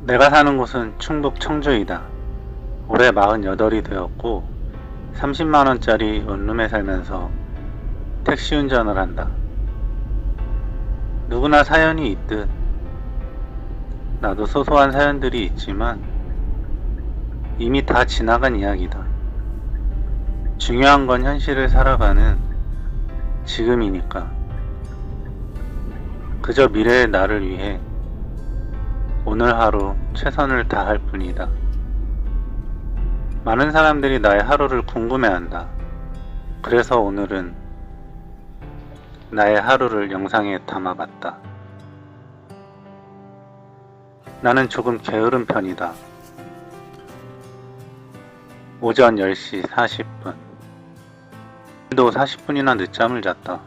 내가 사는 곳은 충북 청주이다. 올해 48이 되었고 30만원짜리 원룸에 살면서 택시 운전을 한다. 누구나 사연이 있듯 나도 소소한 사연들이 있지만 이미 다 지나간 이야기다. 중요한 건 현실을 살아가는 지금이니까. 그저 미래의 나를 위해 오늘 하루 최선을 다할 뿐이다. 많은 사람들이 나의 하루를 궁금해한다. 그래서 오늘은 나의 하루를 영상에 담아봤다. 나는 조금 게으른 편이다. 오전 10시 40분. 오늘도 40분이나 늦잠을 잤다.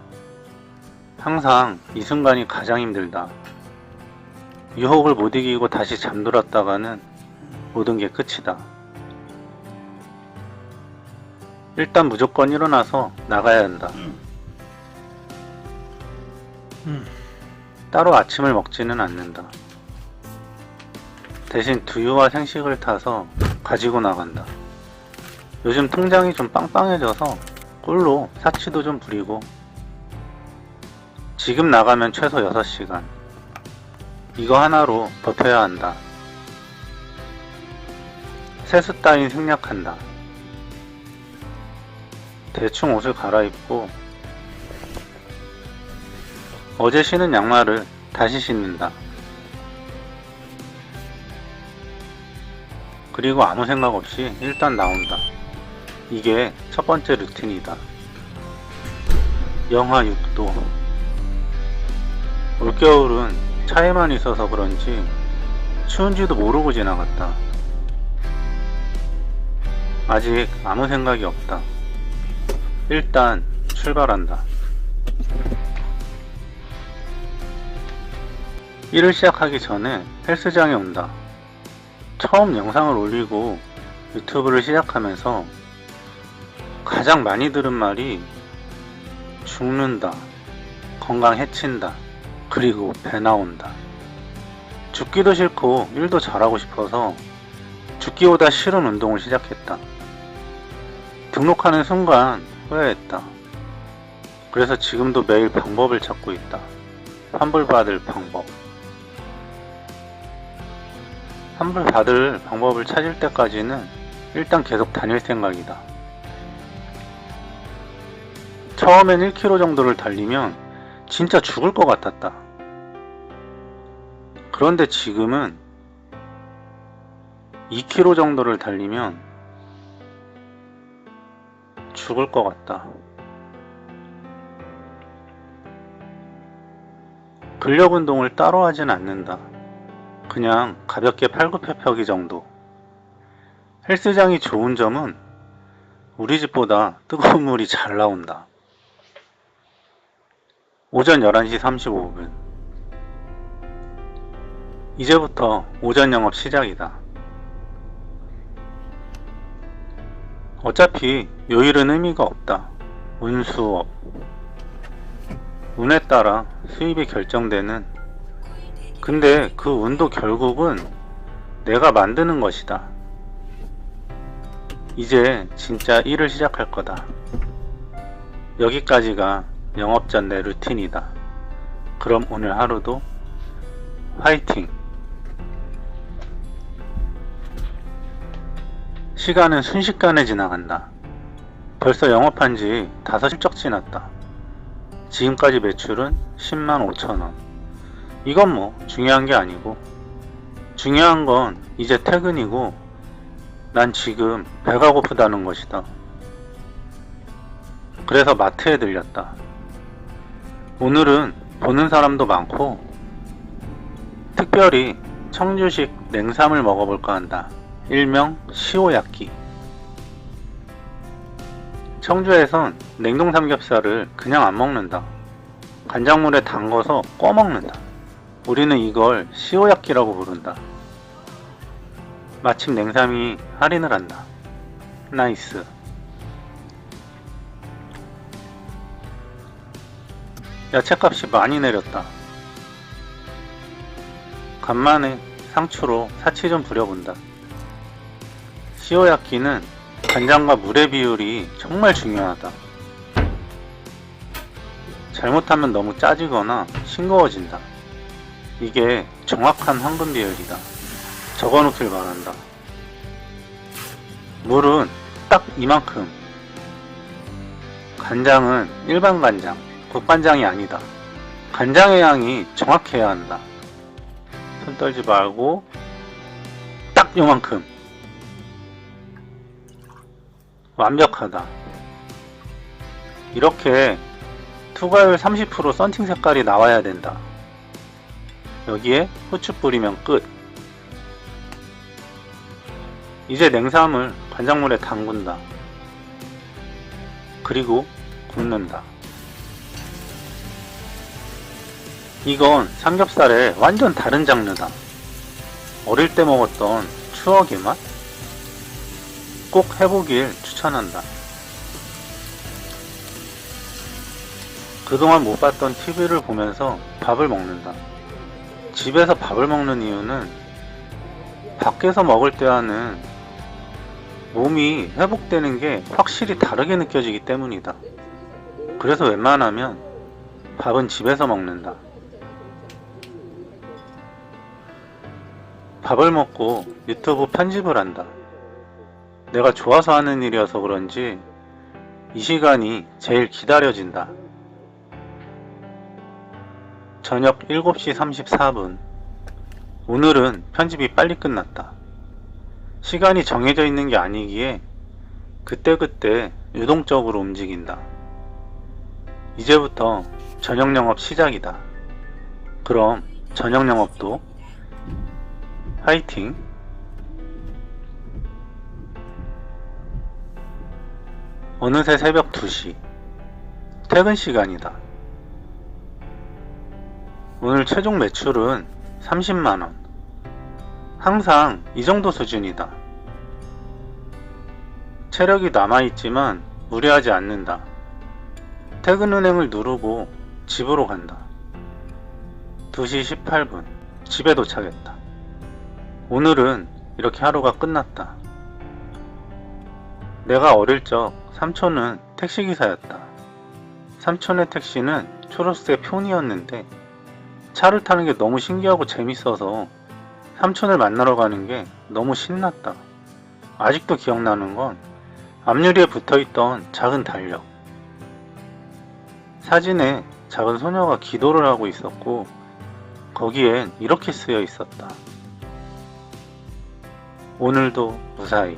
항상 이 순간이 가장 힘들다. 유혹을 못 이기고 다시 잠들었다가는 모든 게 끝이다. 일단 무조건 일어나서 나가야 한다. 따로 아침을 먹지는 않는다. 대신 두유와 생식을 타서 가지고 나간다. 요즘 통장이 좀 빵빵해져서 꿀로 사치도 좀 부리고 지금 나가면 최소 6시간. 이거 하나로 버텨야 한다. 세수 따윈 생략한다. 대충 옷을 갈아입고 어제 신은 양말을 다시 신는다. 그리고 아무 생각 없이 일단 나온다. 이게 첫 번째 루틴이다. 영하 6도. 올겨울은 차에만 있어서 그런지 추운지도 모르고 지나갔다. 아직 아무 생각이 없다. 일단 출발한다. 일을 시작하기 전에 헬스장에 온다. 처음 영상을 올리고 유튜브를 시작하면서 가장 많이 들은 말이 죽는다, 건강 해친다, 그리고 배 나온다. 죽기도 싫고 일도 잘하고 싶어서 죽기보다 싫은 운동을 시작했다. 등록하는 순간 후회했다. 그래서 지금도 매일 방법을 찾고 있다. 환불받을 방법. 환불받을 방법을 찾을 때까지는 일단 계속 다닐 생각이다. 처음엔 1km 정도를 달리면 진짜 죽을 것 같았다. 그런데 지금은 2km 정도를 달리면 죽을 것 같다. 근력 운동을 따로 하진 않는다. 그냥 가볍게 팔굽혀펴기 정도. 헬스장이 좋은 점은 우리 집보다 뜨거운 물이 잘 나온다. 오전 11시 35분. 이제부터 오전 영업 시작이다. 어차피 요일은 의미가 없다. 운수업. 운에 따라 수입이 결정되는 근데 그 운도 결국은 내가 만드는 것이다. 이제 진짜 일을 시작할 거다. 여기까지가 영업 전 내 루틴이다. 그럼 오늘 하루도 화이팅! 시간은 순식간에 지나간다. 벌써 영업한 지 다섯 실적 지났다. 지금까지 매출은 10만 5천원. 이건 뭐 중요한 게 아니고 중요한 건 이제 퇴근이고 난 지금 배가 고프다는 것이다. 그래서 마트에 들렸다. 오늘은 보는 사람도 많고 특별히 청주식 냉삼을 먹어볼까 한다. 일명 시오야끼. 청주에선 냉동 삼겹살을 그냥 안 먹는다. 간장물에 담궈서 꺼 먹는다. 우리는 이걸 시오야끼라고 부른다. 마침 냉삼이 할인을 한다. 나이스. 야채값이 많이 내렸다. 간만에 상추로 사치 좀 부려본다. 시오야끼는 간장과 물의 비율이 정말 중요하다. 잘못하면 너무 짜지거나 싱거워진다. 이게 정확한 황금 비율이다. 적어놓길 바란다. 물은 딱 이만큼. 간장은 일반 간장, 국간장이 아니다. 간장의 양이 정확해야 한다. 손 떨지 말고 딱 요만큼. 완벽하다. 이렇게 투과율 30% 썬팅 색깔이 나와야 된다. 여기에 후추 뿌리면 끝. 이제 냉삼을 간장물에 담근다. 그리고 굽는다. 이건 삼겹살의 완전 다른 장르다. 어릴 때 먹었던 추억의 맛? 꼭 해보길 추천한다. 그동안 못 봤던 TV를 보면서 밥을 먹는다. 집에서 밥을 먹는 이유는 밖에서 먹을 때와는 몸이 회복되는 게 확실히 다르게 느껴지기 때문이다. 그래서 웬만하면 밥은 집에서 먹는다. 밥을 먹고 유튜브 편집을 한다. 내가 좋아서 하는 일이어서 그런지 이 시간이 제일 기다려진다. 저녁 7시 34분. 오늘은 편집이 빨리 끝났다. 시간이 정해져 있는 게 아니기에 그때그때 유동적으로 움직인다. 이제부터 저녁 영업 시작이다. 그럼 저녁 영업도 화이팅! 어느새 새벽 2시. 퇴근 시간이다. 오늘 최종 매출은 30만원. 항상 이 정도 수준이다. 체력이 남아있지만 무리하지 않는다. 퇴근은행을 누르고 집으로 간다. 2시 18분. 집에 도착했다. 오늘은 이렇게 하루가 끝났다. 내가 어릴 적 삼촌은 택시기사였다. 삼촌의 택시는 초록색 표니였는데 차를 타는 게 너무 신기하고 재밌어서 삼촌을 만나러 가는 게 너무 신났다. 아직도 기억나는 건 앞유리에 붙어 있던 작은 달력. 사진에 작은 소녀가 기도를 하고 있었고 거기엔 이렇게 쓰여 있었다. 오늘도 무사히.